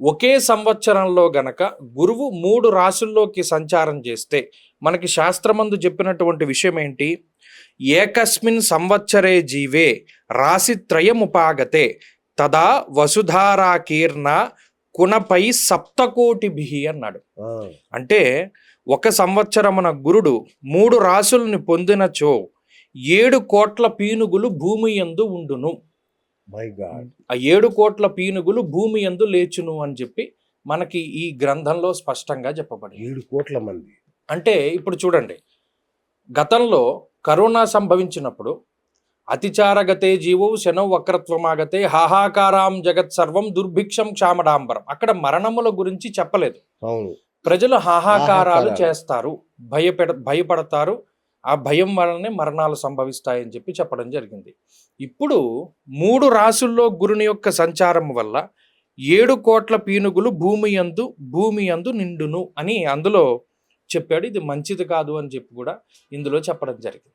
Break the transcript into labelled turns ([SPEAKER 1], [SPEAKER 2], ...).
[SPEAKER 1] ఒకే సంవత్సరంలో గనక గురువు మూడు రాశుల్లోకి సంచారం చేస్తే మనకి శాస్త్రమందు చెప్పినటువంటి విషయం ఏంటి ఏకస్మిన్ సంవత్సరే జీవే రాశిత్రయముపాగతే తదా వసుధారాకీర్ణ కునపై సప్తకోటిభి అన్నాడు. అంటే ఒక సంవత్సరమున గురుడు మూడు రాసుల్ని పొందినచో ఏడు కోట్ల పీనుగులు భూమి యందు ఉండును.
[SPEAKER 2] My God.
[SPEAKER 1] ఆ ఏడు కోట్ల పీనుగులు భూమి యందు లేచును అని చెప్పి మనకి ఈ గ్రంథంలో స్పష్టంగా చెప్పబడింది.
[SPEAKER 2] ఏడు కోట్ల మంది.
[SPEAKER 1] అంటే ఇప్పుడు చూడండి గతంలో కరోనా సంభవించినప్పుడు అతిచారగతే జీవో శనౌ వక్రత్వమాగతే హాహాకారాం జగత్ సర్వం దుర్భిక్షం క్షామడాంబరం. అక్కడ మరణముల గురించి చెప్పలేదు.
[SPEAKER 2] అవును.
[SPEAKER 1] ప్రజలు
[SPEAKER 2] హాహాకారాలు.
[SPEAKER 1] చేస్తారు భయపెడ భయపడతారు ఆ భయం వలనే మరణాలు సంభవిస్తాయని చెప్పి చెప్పడం జరిగింది. ఇప్పుడు మూడు రాసుల్లో గురుని యొక్క సంచారం వల్ల ఏడు కోట్ల పీనుగులు భూమి యందు భూమి యందు నిండును అని అందులో చెప్పాడు. ఇది మంచిది కాదు అని చెప్పి కూడా ఇందులో చెప్పడం జరిగింది.